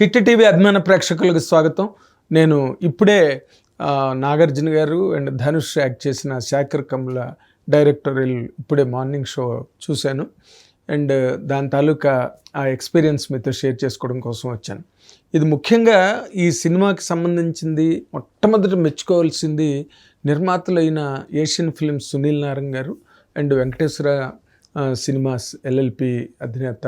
Hit TV అభిమాన ప్రేక్షకులకు స్వాగతం. నేను ఇప్పుడే నాగార్జున గారు అండ్ ధనుష్ యాక్ట్ చేసిన శాఖర్ కమ్ల డైరెక్టోరియల్ ఇప్పుడే మార్నింగ్ షో చూశాను. అండ్ దాని తాలూకా ఆ ఎక్స్పీరియన్స్ మీతో షేర్ చేసుకోవడం కోసం వచ్చాను. ఇది ముఖ్యంగా ఈ సినిమాకి సంబంధించింది మొట్టమొదటి మెచ్చుకోవాల్సింది నిర్మాతలైన ఏషియన్ ఫిల్మ్స్ సునీల్ నారంగ్ గారు అండ్ వెంకటేశ్వర సినిమాస్ ఎల్ఎల్పి అధినేత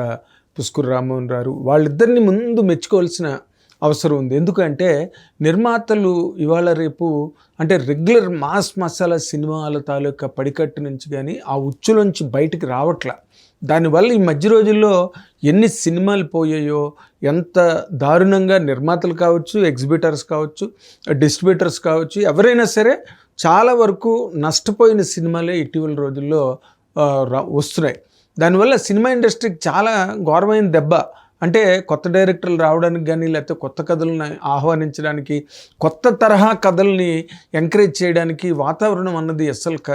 పుష్కర్ రామ్మోహన్ గారు వాళ్ళిద్దరిని ముందు మెచ్చుకోవాల్సిన అవసరం ఉంది. ఎందుకంటే నిర్మాతలు ఇవాళ రేపు అంటే రెగ్యులర్ మాస్ మసాలా సినిమాల తాలూకా పడికట్టు నుంచి కానీ ఆ ఉచ్చులోంచి బయటికి రావట్లా. దానివల్ల ఈ మధ్య రోజుల్లో ఎన్ని సినిమాలు పోయాయో ఎంత దారుణంగా నిర్మాతలు కావచ్చు ఎగ్జిబిటర్స్ కావచ్చు డిస్ట్రిబ్యూటర్స్ కావచ్చు ఎవరైనా సరే చాలా వరకు నష్టపోయిన సినిమాలే ఇటీవల రోజుల్లో రా- వస్తున్నాయి. దానివల్ల సినిమా ఇండస్ట్రీకి చాలా ఘోరమైన దెబ్బ. అంటే కొత్త డైరెక్టర్లు రావడానికి కానీ లేకపోతే కొత్త కథలను ఆహ్వానించడానికి కొత్త తరహా కథల్ని ఎంకరేజ్ చేయడానికి వాతావరణం అన్నది అస్సలు క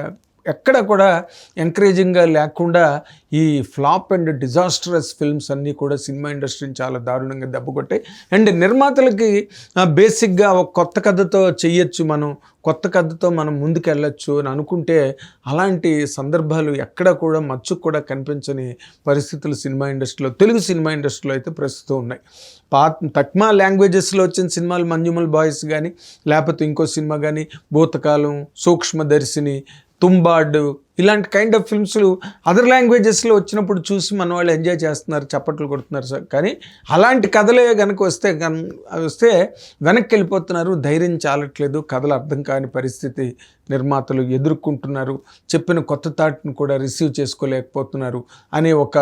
ఎక్కడ కూడా ఎంకరేజింగ్గా లేకుండా ఈ ఫ్లాప్ అండ్ డిజాస్టరస్ ఫిల్మ్స్ అన్నీ కూడా సినిమా ఇండస్ట్రీని చాలా దారుణంగా దెబ్బకొట్టాయి అండ్ నిర్మాతలకి బేసిక్గా ఒక కొత్త కథతో చెయ్యొచ్చు మనం కొత్త కథతో మనం ముందుకెళ్ళచ్చు అని అనుకుంటే అలాంటి సందర్భాలు ఎక్కడ కూడా మచ్చుకు కూడా కనిపించని పరిస్థితులు సినిమా ఇండస్ట్రీలో తెలుగు సినిమా ఇండస్ట్రీలో అయితే ప్రస్తుతం ఉన్నాయి. పాత తక్మా లాంగ్వేజెస్లో వచ్చిన సినిమాలు మంజుమల్ బాయ్స్ కానీ లేకపోతే ఇంకో సినిమా కానీ భూతకాలం సూక్ష్మదర్శిని ತುಂಬಾಡು ఇలాంటి కైండ్ ఆఫ్ ఫిల్మ్స్ అదర్ లాంగ్వేజెస్లో వచ్చినప్పుడు చూసి మన వాళ్ళు ఎంజాయ్ చేస్తున్నారు చప్పట్లు కొడుతున్నారు సార్. కానీ అలాంటి కథలే కనుక వస్తే గన్ వస్తే వెనక్కి వెళ్ళిపోతున్నారు ధైర్యం చాలట్లేదు కథలు అర్థం కాని పరిస్థితి నిర్మాతలు ఎదుర్కొంటున్నారు చెప్పిన కొత్త థాట్ను కూడా రిసీవ్ చేసుకోలేకపోతున్నారు అనే ఒక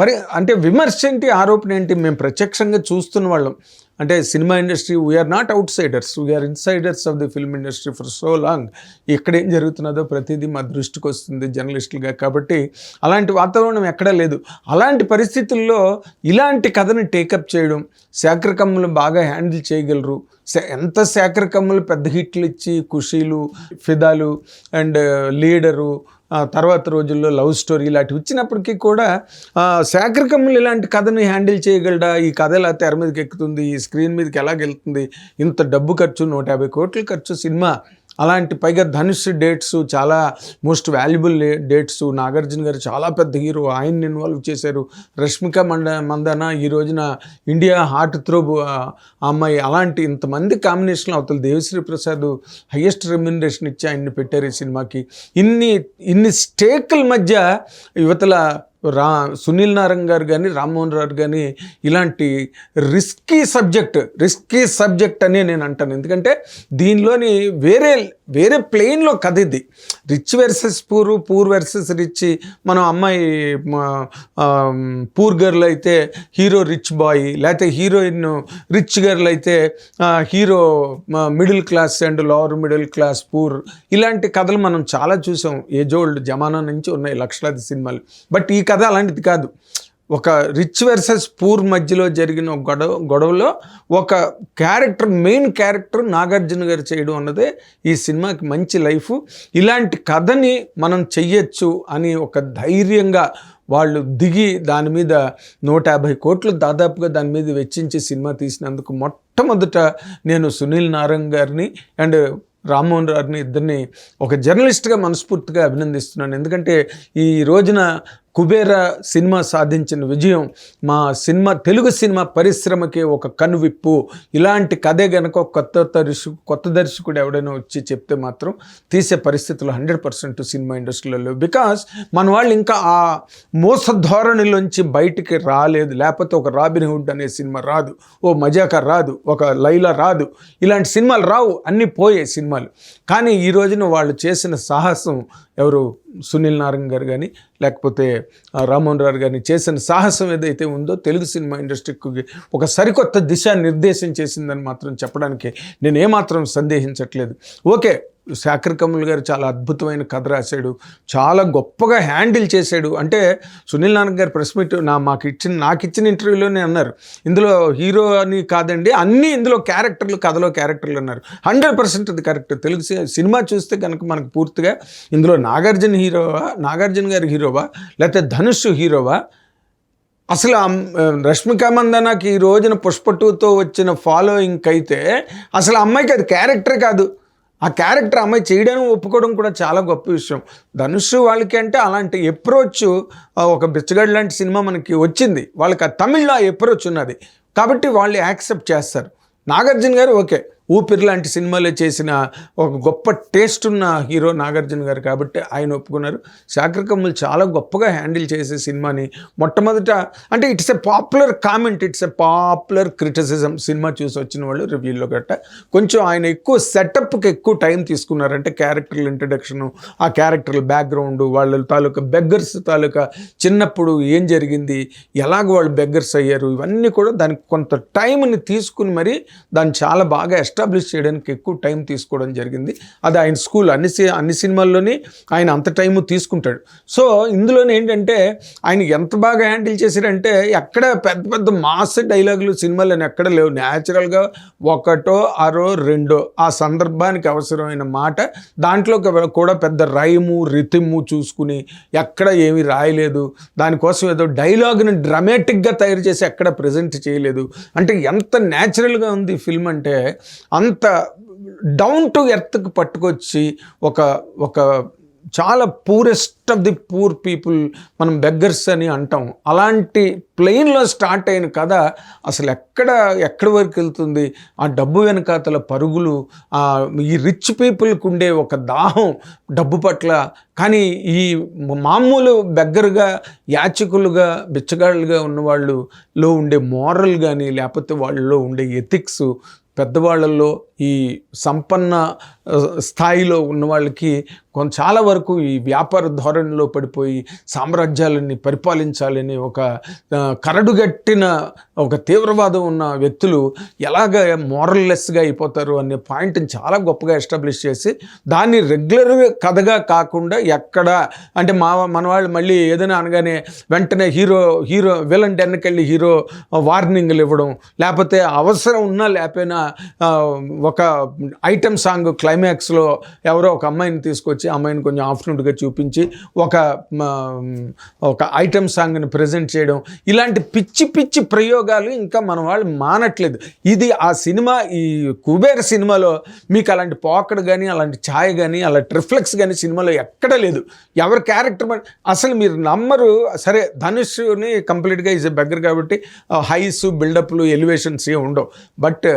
పరి అంటే విమర్శ ఏంటి ఆరోపణ ఏంటి మేము ప్రత్యక్షంగా చూస్తున్న వాళ్ళం. అంటే cinema industry we are not outsiders we are insiders of the film industry for so long ఇక్కడ ఏం జరుగుతున్నదో ప్రతిదీ మా దృష్టి వస్తుంది జర్నలిస్టులుగా. కాబట్టి అలాంటి వాతావరణం ఎక్కడా లేదు. అలాంటి పరిస్థితుల్లో ఇలాంటి కథని టేకప్ చేయడం శాఖరకమ్ములు బాగా హ్యాండిల్ చేయగలరు. ఎంత శాఖరకమ్ములు పెద్ద హిట్లు ఇచ్చి ఖుషీలు ఫిదాలు అండ్ లీడరు తర్వాత రోజుల్లో లవ్ స్టోరీ ఇలాంటివి ఇచ్చినప్పటికీ కూడా ఆ, శాఖరకమ్ములు ఇలాంటి కథని హ్యాండిల్ చేయగలడా? ఈ కథ ఎలా తెర మీదకి ఎక్కుతుంది ఈ స్క్రీన్ మీదకి ఎలా వెళ్తుంది ఇంత డబ్బు ఖర్చు నూట యాభై కోట్ల ఖర్చు సినిమా. అలాంటి పైగా ధనుష్ డేట్స్ చాలా మోస్ట్ వాల్యుబుల్ డేట్స్. నాగార్జున గారు చాలా పెద్ద హీరో. ఆయన్ని ఇన్వాల్వ్ చేశారు. రష్మిక మండ మందన ఈ రోజున ఇండియా హార్ట్ త్రోబ్ అమ్మాయి. అలాంటి ఇంతమంది కాంబినేషన్ అవతల దేవిశ్రీ ప్రసాద్ హయ్యెస్ట్ రెమ్యునరేషన్ ఇచ్చి ఆయన్ని పెట్టారు ఈ సినిమాకి. ఇన్ని ఇన్ని స్టేకుల మధ్య యువతల రా సునీల్ నారంగ్ గారు కానీ రామ్మోహన్ రావు కానీ ఇలాంటి రిస్కీ సబ్జెక్ట్ రిస్కీ సబ్జెక్ట్ అని నేను అంటాను. ఎందుకంటే దీనిలోని వేరే వేరే ప్లెయిన్లో కథ ఇది rich versus poor poor versus rich మనం అమ్మాయి పూర్ గర్ల్ అయితే హీరో రిచ్ బాయ్ లేకపోతే హీరోయిన్ రిచ్ గర్ల్ అయితే hero middle class and lower middle class poor ఇలాంటి కథలు మనం చాలా చూసాం. ఏజ్ ఓల్డ్ జమానా నుంచి ఉన్నాయి లక్షలాది సినిమాలు. బట్ ఈ కథ అలాంటిది కాదు. ఒక రిచ్ వర్సెస్ పూర్ మధ్యలో జరిగిన ఒక గొడవ గొడవలో ఒక క్యారెక్టర్ మెయిన్ క్యారెక్టర్ నాగార్జున గారు చేయడం అన్నదే ఈ సినిమాకి మంచి లైఫ్. ఇలాంటి కథని మనం చెయ్యొచ్చు అని ఒక ధైర్యంగా వాళ్ళు దిగి దాని మీద నూట యాభై కోట్లు దాదాపుగా దాని మీద వెచ్చించి సినిమా తీసినందుకు మొట్టమొదట నేను సునీల్ నారాయణ గారిని అండ్ రామ్మోహన్ రావుని ఇద్దరిని ఒక జర్నలిస్ట్గా మనస్ఫూర్తిగా అభినందిస్తున్నాను. ఎందుకంటే ఈ రోజున కుబేర సినిమా సాధించిన విజయం మా సినిమా తెలుగు సినిమా పరిశ్రమకి ఒక కనువిప్పు. ఇలాంటి కథే గనక కొత్త దర్శకు కొత్త దర్శకుడు ఎవడైనా వచ్చి చెప్తే మాత్రం తీసే పరిస్థితులు హండ్రెడ్ పర్సెంట్ సినిమా ఇండస్ట్రీలలో. బికాస్ మన వాళ్ళు ఇంకా ఆ మోస ధోరణిలోంచి బయటికి రాలేదు. లేకపోతే ఒక రాబిన్ హుడ్ అనే సినిమా రాదు. ఓ మజాకా రాదు. ఒక లైలా రాదు. ఇలాంటి సినిమాలు రావు. అన్నీ పోయే సినిమాలు. కానీ ఈ రోజున వాళ్ళు చేసిన సాహసం ఎవరు సునీల్ నారంగ్ గారు కానీ లేకపోతే రామ్మోహన్ రావు గారిని చేసిన సాహసం ఏదైతే ఉందో తెలుగు సినిమా ఇండస్ట్రీకి ఒక సరికొత్త దిశ నిర్దేశం చేసిందని మాత్రం చెప్పడానికి నేను ఏమాత్రం సందేహించట్లేదు. ఓకే శాఖర్ కమల్ గారు చాలా అద్భుతమైన కథ రాశాడు. చాలా గొప్పగా హ్యాండిల్ చేశాడు. అంటే సునీల్ నానక్ గారు ప్రెస్ మీట్ నా మాకు ఇచ్చిన నాకు ఇచ్చిన ఇంటర్వ్యూలోనే అన్నారు. ఇందులో హీరో అని కాదండి అన్నీ ఇందులో క్యారెక్టర్లు కథలో క్యారెక్టర్లు అన్నారు. హండ్రెడ్ పర్సెంట్ అది కరెక్ట్. తెలుగు సినిమా చూస్తే కనుక మనకు పూర్తిగా ఇందులో నాగార్జున హీరోవా నాగార్జున గారి హీరోవా లేకపోతే ధనుష్ హీరోవా అసలు రష్మిక మందనకి ఈ రోజున పుష్ప టూతో వచ్చిన ఫాలోయింగ్ అయితే అసలు అమ్మాయికి అది క్యారెక్టర్ కాదు. ఆ క్యారెక్టర్ అమ్మాయి చేయడానికి ఒప్పుకోవడం కూడా చాలా గొప్ప విషయం. ధనుష్ వాళ్ళకి అంటే అలాంటి అప్రోచ్ ఒక బిచ్చగడ్ లాంటి సినిమా మనకి వచ్చింది. వాళ్ళకి ఆ తమిళ్ళో ఆ అప్రోచ్ ఉన్నది. కాబట్టి వాళ్ళు యాక్సెప్ట్ చేస్తారు. నాగార్జున గారు ఓకే. ఊపిరి లాంటి సినిమాలో చేసిన ఒక గొప్ప టేస్ట్ ఉన్న హీరో నాగార్జున గారు కాబట్టి ఆయన ఒప్పుకున్నారు. శాఖర్ కమ్ములు చాలా గొప్పగా హ్యాండిల్ చేసే సినిమాని మొట్టమొదట అంటే it's a popular comment it's a popular criticism cinema చూసి వచ్చిన వాళ్ళు రివ్యూలో గట్ట. కొంచెం ఆయన ఎక్కువ సెటప్కి ఎక్కువ టైం తీసుకున్నారంటే క్యారెక్టర్ల ఇంట్రడక్షను ఆ క్యారెక్టర్ల బ్యాక్గ్రౌండ్ వాళ్ళ తాలూకా బెగ్గర్స్ తాలూకా చిన్నప్పుడు ఏం జరిగింది ఎలాగ వాళ్ళు బెగ్గర్స్ అయ్యారు ఇవన్నీ కూడా దానికి కొంత టైంని తీసుకుని మరి దాన్ని చాలా బాగా ఎస్టాబ్లిష్ చేయడానికి ఎక్కువ టైం తీసుకోవడం జరిగింది. అది ఆయన స్కూల్ అన్ని సి- అన్ని సినిమాల్లోని ఆయన అంత టైము తీసుకుంటాడు. సో ఇందులోనే ఏంటంటే ఆయన ఎంత బాగా హ్యాండిల్ చేశారంటే ఎక్కడ పెద్ద పెద్ద మాస్ డైలాగులు సినిమాలను ఎక్కడ లేవు. న్యాచురల్గా ఒకటో ఆరో రెండో ఆ సందర్భానికి అవసరమైన మాట దాంట్లో ఒక- కూడా పెద్ద రైము రితిము చూసుకుని ఎక్కడ ఏమీ రాయలేదు. దానికోసం ఏదో డైలాగ్ని డ్రమాటిక్గా తయారు చేసి ఎక్కడ ప్రజెంట్ చేయలేదు. అంటే ఎంత న్యాచురల్గా ఉంది ఫిల్మ్ అంటే అంత డౌన్ టు ఎర్త్కి పట్టుకొచ్చి ఒక ఒక చాలా poorest of the poor people మనం బెగ్గర్స్ అని అంటాం. అలాంటి ప్లెయిన్లో స్టార్ట్ అయిన కథ అసలు ఎక్కడ ఎక్కడి వరకు వెళ్తుంది? ఆ డబ్బు వెనకాతల పరుగులు ఈ రిచ్ పీపుల్కి ఉండే ఒక దాహం డబ్బు పట్ల. కానీ ఈ మామూలు బెగ్గరగా యాచకులుగా బిచ్చగాళ్ళుగా ఉన్నవాళ్ళులో ఉండే మోరల్ కానీ లేకపోతే వాళ్ళలో ఉండే ఎథిక్స్ పెద్దవాళ్ళల్లో ఈ సంపన్న స్థాయిలో ఉన్న వాళ్ళకి కొంత చాలా వరకు ఈ వ్యాపార ధోరణిలో పడిపోయి సామ్రాజ్యాలని పరిపాలించాలని ఒక కరడుగట్టిన ఒక తీవ్రవాదం ఉన్న వ్యక్తులు ఎలాగ మోరల్లెస్గా అయిపోతారు అనే పాయింట్ని చాలా గొప్పగా ఎస్టాబ్లిష్ చేసి దాన్ని రెగ్యులర్ కథగా కాకుండా ఎక్కడ అంటే మా మన వాళ్ళు మళ్ళీ ఏదైనా అనగానే వెంటనే హీరో హీరో విలన్ డెన్నకెళ్ళి హీరో వార్నింగ్లు ఇవ్వడం లేకపోతే అవసరం ఉన్నా లేకపోయినా ఒక ఐటమ్ సాంగ్ క్లైమాక్స్లో ఎవరో ఒక అమ్మాయిని తీసుకొచ్చి అమ్మాయిని కొంచెం ఆఫ్టర్నూన్గా చూపించి ఒక ఒక ఐటమ్ సాంగ్ని ప్రజెంట్ చేయడం ఇలాంటి పిచ్చి పిచ్చి ప్రయోగాలు ఇంకా మన వాళ్ళు మానట్లేదు. ఇది ఆ సినిమా ఈ కుబేర్ సినిమాలో మీకు అలాంటి పోకడ్ కానీ అలాంటి ఛాయ్ కానీ అలాంటి రిఫ్లెక్స్ కానీ సినిమాలో ఎక్కడ లేదు. ఎవరి క్యారెక్టర్ అసలు మీరు నమ్మరు. సరే ధనుష్ని కంప్లీట్గా ఈజ్ ఎ బెగ్గర్ కాబట్టి హైస్ బిల్డప్లు ఎలివేషన్స్ ఏ ఉండవు. బట్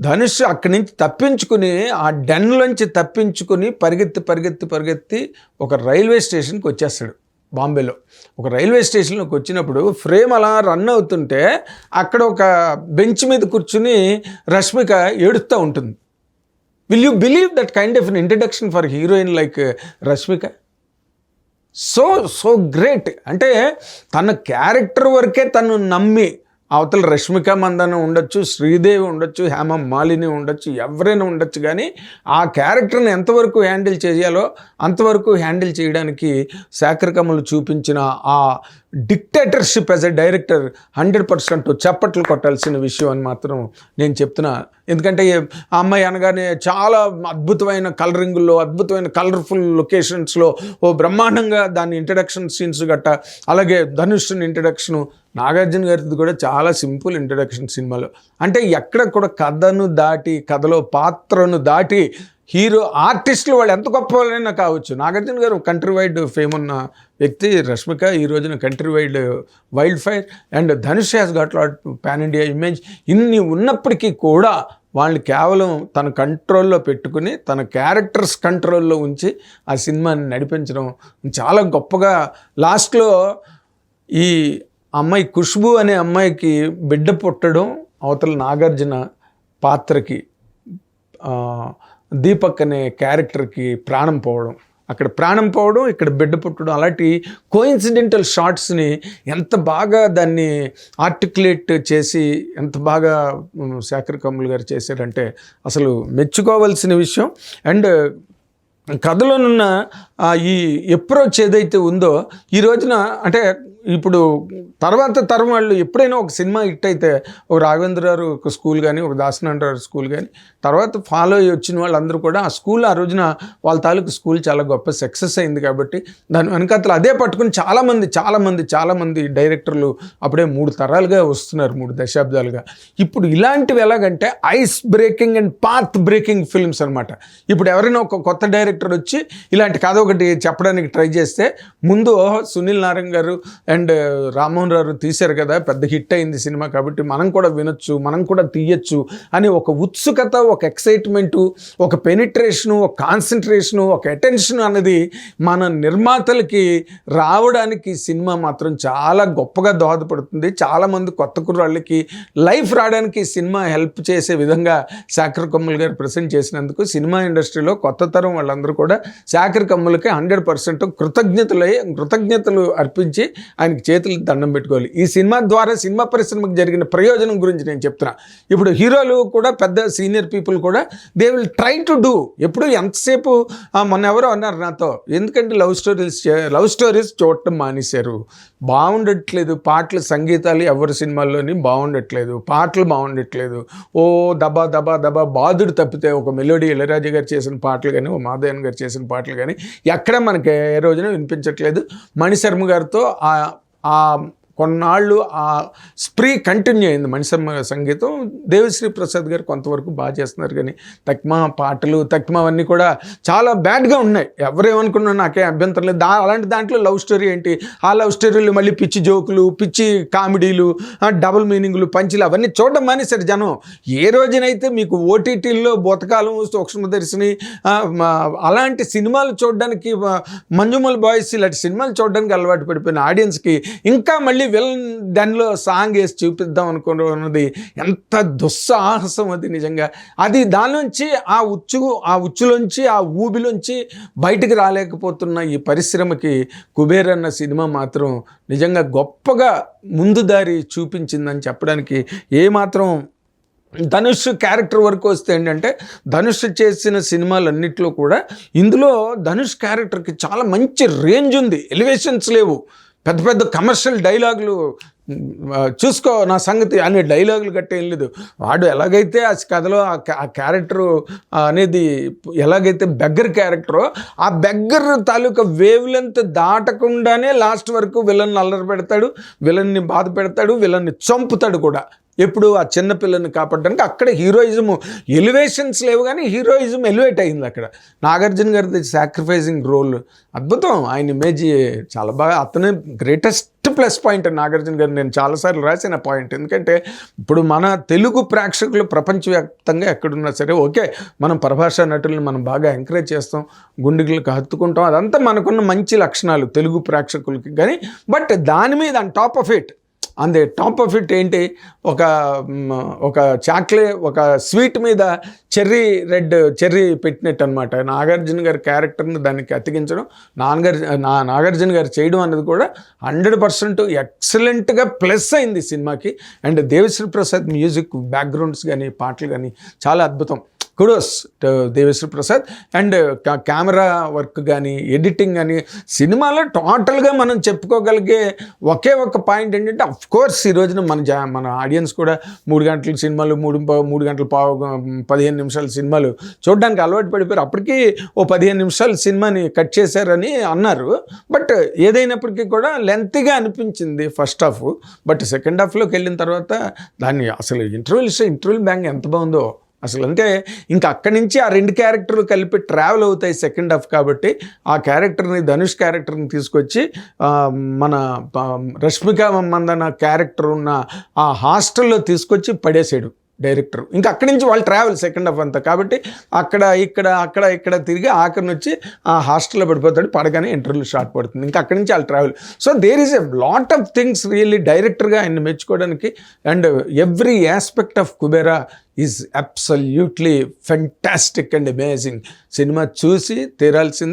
ధనుష్ అక్కడి నుంచి తప్పించుకుని ఆ డెన్లోంచి తప్పించుకుని పరిగెత్తి పరిగెత్తి పరిగెత్తి ఒక రైల్వే స్టేషన్కి వచ్చేస్తాడు బాంబేలో. ఒక రైల్వే స్టేషన్లోకి వచ్చినప్పుడు ఫ్రేమ్ అలా రన్ అవుతుంటే అక్కడ ఒక బెంచ్ మీద కూర్చుని రష్మిక ఏడుస్తూ ఉంటుంది. Will you believe that kind of introduction for heroine like Rashmika? So so great అంటే తన క్యారెక్టర్ వరకే తను నమ్మి అవతల రష్మిక మందన ఉండొచ్చు శ్రీదేవి ఉండొచ్చు హేమ మాలిని ఉండొచ్చు ఎవరైనా ఉండొచ్చు. కానీ ఆ క్యారెక్టర్ని ఎంతవరకు హ్యాండిల్ చేయాలో అంతవరకు హ్యాండిల్ చేయడానికి శాఖరకములు చూపించిన ఆ dictatorship as a director hundred percent చప్పట్లు కొట్టాల్సిన విషయం అని మాత్రం నేను చెప్తున్నా. ఎందుకంటే ఆ అమ్మాయి అనగానే చాలా అద్భుతమైన కలరింగ్లో అద్భుతమైన కలర్ఫుల్ లొకేషన్స్లో ఓ బ్రహ్మాండంగా దాని ఇంట్రడక్షన్ సీన్స్ గట్ట అలాగే ధనుష్ని ఇంట్రడక్షను నాగార్జున గారిది కూడా చాలా సింపుల్ ఇంట్రడక్షన్ సినిమాలో. అంటే ఎక్కడ కూడా కథను దాటి కథలో పాత్రను దాటి హీరో ఆర్టిస్టులు వాళ్ళు ఎంత గొప్ప వాళ్ళైనా కావచ్చు. నాగార్జున గారు కంట్రీ వైడ్ ఫేమ్ ఉన్న వ్యక్తి రష్మిక ఈ రోజున country wide wild fire and Dhanush has got lot pan India image ఇన్ని ఉన్నప్పటికీ కూడా వాళ్ళని కేవలం తన కంట్రోల్లో పెట్టుకుని తన క్యారెక్టర్స్ కంట్రోల్లో ఉంచి ఆ సినిమాని నడిపించడం చాలా గొప్పగా. లాస్ట్లో ఈ అమ్మాయి ఖుష్బు అనే అమ్మాయికి బిడ్డ పుట్టడం అవతల నాగార్జున పాత్రకి దీపక్ అనే క్యారెక్టర్కి ప్రాణం పోవడం. అక్కడ ప్రాణం పోవడం ఇక్కడ బిడ్డ పుట్టడం అలాంటి కోయిన్సిడెంటల్ షార్ట్స్ని ఎంత బాగా దాన్ని ఆర్టికులేట్ చేసి ఎంత బాగా శేఖర్ కమ్ముల్ గారు చేశారంటే అసలు మెచ్చుకోవాల్సిన విషయం. అండ్ కథలోనున్న ఈ అప్రోచ్ ఏదైతే ఉందో ఈ రోజున అంటే ఇప్పుడు తర్వాత తరం వాళ్ళు ఎప్పుడైనా ఒక సినిమా హిట్ అయితే ఒక రాఘవేంద్ర గారు ఒక స్కూల్ కానీ ఒక దాసనారాయణ స్కూల్ కానీ తర్వాత ఫాలో అయ్యి వచ్చిన వాళ్ళందరూ కూడా ఆ స్కూల్ ఆ రోజున వాళ్ళ తాలూకు స్కూల్ చాలా గొప్ప సక్సెస్ అయింది కాబట్టి దాని వెనకాతలు అదే పట్టుకుని చాలామంది చాలామంది చాలామంది డైరెక్టర్లు అప్పుడే మూడు తరాలుగా వస్తున్నారు మూడు దశాబ్దాలుగా. ఇప్పుడు ఇలాంటివి ఎలాగంటే ice breaking and path breaking films అనమాట ఇప్పుడు ఎవరైనా ఒక కొత్త డైరెక్టర్ వచ్చి ఇలాంటి కథ ఒకటి చెప్పడానికి ట్రై చేస్తే ముందు సునీల్ నారాయణ గారు అండ్ రామ్మోహన్ రావు తీశారు కదా పెద్ద హిట్ అయింది సినిమా కాబట్టి మనం కూడా వినొచ్చు మనం కూడా తీయచ్చు అని ఒక ఉత్సుకత ఒక ఎక్సైట్మెంటు ఒక పెనిట్రేషను ఒక కాన్సన్ట్రేషను ఒక అటెన్షన్ అనేది మన నిర్మాతలకి రావడానికి సినిమా మాత్రం చాలా గొప్పగా దోహదపడుతుంది. చాలామంది కొత్త కుర్రాళ్ళకి లైఫ్ రావడానికి సినిమా హెల్ప్ చేసే విధంగా శాఖర్ కమ్ముల్ గారు ప్రజెంట్ చేసినందుకు సినిమా ఇండస్ట్రీలో కొత్త తరం వాళ్ళందరూ కూడా శాఖర్ కమ్ములకి హండ్రెడ్ పర్సెంట్ కృతజ్ఞతలై కృతజ్ఞతలు అర్పించి ఆయనకి చేతులు దండం పెట్టుకోవాలి. ఈ సినిమా ద్వారా సినిమా పరిశ్రమకు జరిగిన ప్రయోజనం గురించి నేను చెప్తున్నా. ఇప్పుడు హీరోలు కూడా పెద్ద సీనియర్ పీపుల్ కూడా they will try to do ఎప్పుడు ఎంతసేపు మొన్న ఎవరో అన్నారు నాతో ఎందుకంటే లవ్ స్టోరీస్ లవ్ స్టోరీస్ చూడటం మానేశారు. బాగుండట్లేదు. పాటలు సంగీతాలు ఎవరి సినిమాల్లోని బాగుండట్లేదు. పాటలు బాగుండట్లేదు. ఓ దబా దబా దబా బాధుడు తప్పితే ఒక మెలోడీ ఇళరాజు గారు చేసిన పాటలు కానీ ఓ మాధవన్ గారు చేసిన పాటలు కానీ ఎక్కడ మనకి ఏ రోజున వినిపించట్లేదు. మణిశర్మ గారితో ఆ ఆ కొన్నాళ్ళు ఆ స్ప్రీ కంటిన్యూ అయింది మణిసమ్మ సంగీతం. దేవిశ్రీ ప్రసాద్ గారు కొంతవరకు బాగా చేస్తున్నారు కానీ తక్మా పాటలు తక్మా అవన్నీ కూడా చాలా బ్యాడ్గా ఉన్నాయి. ఎవరేమనుకున్నా నాకే అభ్యంతరం లేదు. దా అలాంటి దాంట్లో లవ్ స్టోరీ ఏంటి? ఆ లవ్ స్టోరీలు మళ్ళీ పిచ్చి జోకులు పిచ్చి కామెడీలు డబుల్ మీనింగ్లు పంచులు అవన్నీ చూడడం మానేశారు జనం. ఏ రోజునైతే మీకు ఓటీటీల్లో బోతకాలం సూక్ష్మదర్శిని అలాంటి సినిమాలు చూడడానికి మంజుమల్ బాయ్స్ ఇలాంటి సినిమాలు చూడడానికి అలవాటు పడిపోయిన ఆడియన్స్కి ఇంకా మళ్ళీ విలన్ దానిలో సాంగ్ వేసి చూపిద్దాం అనుకున్నది. ఎంత దుస్సాహసం అది నిజంగా. అది దాని నుంచి ఆ ఉచ్చు ఆ ఉచ్చులోంచి ఆ ఊబిలోంచి బయటికి రాలేకపోతున్న ఈ పరిశ్రమకి కుబేర్ అన్న సినిమా మాత్రం నిజంగా గొప్పగా ముందు దారి చూపించిందని చెప్పడానికి ఏమాత్రం ధనుష్ క్యారెక్టర్ వరకు వస్తే ఏంటంటే ధనుష్ చేసిన సినిమాలన్నింటిలో కూడా ఇందులో ధనుష్ క్యారెక్టర్కి చాలా మంచి రేంజ్ ఉంది. ఎలివేషన్స్ లేవు. పెద్ద పెద్ద కమర్షియల్ డైలాగులు చూసుకో నా సంగతి అనే డైలాగులు కట్టేం లేదు. వాడు ఎలాగైతే ఆ కథలో ఆ క్యా- ఆ క్యారెక్టరు అనేది ఎలాగైతే బెగ్గర్ క్యారెక్టరో ఆ బెగ్గర్ తాలూకా వేవ్ లెంత్ దాటకుండానే లాస్ట్ వరకు విలన్ అల్లరి పెడతాడు విలన్ని బాధ పెడతాడు విలన్ని చంపుతాడు కూడా. ఎప్పుడు ఆ చిన్నపిల్లని కాపాడడానికి అక్కడ హీరోయిజం ఎలివేషన్స్ లేవు కానీ హీరోయిజం ఎలివేట్ అయింది అక్కడ. నాగార్జున గారిది సాక్రిఫైసింగ్ రోల్ అద్భుతం. ఆయన ఇమేజ్ చాలా బాగా అతనే గ్రేటెస్ట్ ప్లస్ పాయింట్ నాగార్జున గారు నేను చాలాసార్లు రాసిన పాయింట్ ఎందుకంటే ఇప్పుడు మన తెలుగు ప్రేక్షకులు ప్రపంచవ్యాప్తంగా ఎక్కడున్నా సరే ఓకే మనం పరభాషా నటులను మనం బాగా ఎంకరేజ్ చేస్తాం గుండెలకు హత్తుకుంటాం అదంతా మనకున్న మంచి లక్షణాలు తెలుగు ప్రేక్షకులకి కానీ బట్ దాని మీద on top of it on the top of it ఏంటి? ఒక ఒక చాక్లే ఒక స్వీట్ మీద చెర్రీ రెడ్ చెర్రీ పెట్టినట్టు అనమాట నాగార్జున గారి క్యారెక్టర్ని దానికి అతికించడం నాగార్జున నా నాగార్జున గారు చేయడం అనేది కూడా హండ్రెడ్ పర్సెంట్ ఎక్సలెంట్గా ప్లస్ అయింది ఈ సినిమాకి. And Devi Sri Prasad music backgrounds కానీ పాటలు కానీ చాలా అద్భుతం. Kudos Deveshwara Prasad and camera work కానీ ఎడిటింగ్ కానీ సినిమాలో టోటల్గా మనం చెప్పుకోగలిగే ఒకే ఒక పాయింట్ ఏంటంటే అఫ్ కోర్స్ ఈ రోజున మన జా మన ఆడియన్స్ కూడా మూడు గంటల సినిమాలు మూడు మూడు గంటల పావు పదిహేను నిమిషాల సినిమాలు చూడడానికి అలవాటు పడిపోయారు. అప్పటికీ ఓ పదిహేను నిమిషాల సినిమాని కట్ చేశారని అన్నారు. బట్ ఏదైనప్పటికీ కూడా లెంత్గా అనిపించింది ఫస్ట్ హాఫ్ బట్ సెకండ్ హాఫ్లోకి వెళ్ళిన తర్వాత దాన్ని అసలు ఇంటర్వ్యూల్స్ ఇంటర్వ్యూల్ బ్యాంక్ ఎంత బాగుందో. అసలు అంటే ఇంకా అక్కడి నుంచి ఆ రెండు క్యారెక్టర్లు కలిపి ట్రావెల్ అవుతాయి సెకండ్ హాఫ్ కాబట్టి ఆ క్యారెక్టర్ని ధనుష్ క్యారెక్టర్ని తీసుకొచ్చి మన రష్మిక మందన క్యారెక్టర్ ఉన్న ఆ హాస్టల్లో తీసుకొచ్చి పడేసాడు. డైరెక్టర్. ఇంకా అక్కడి నుంచి వాళ్ళు ట్రావెల్ సెకండ్ హాఫ్ అంతా. కాబట్టి అక్కడ ఇక్కడ అక్కడ ఇక్కడ తిరిగి ఆఖరిని వచ్చి ఆ హాస్టల్లో పడిపోతాడు. పడగానే ఇంటర్వ్యూ షార్ట్ పడుతుంది. ఇంకా అక్కడి నుంచి వాళ్ళు travel. So there is a lot of things really డైరెక్టర్గా ఆయన మెచ్చుకోవడానికి and every aspect of Kubera is absolutely fantastic and amazing cinema చూసి తీరాల్సిందే.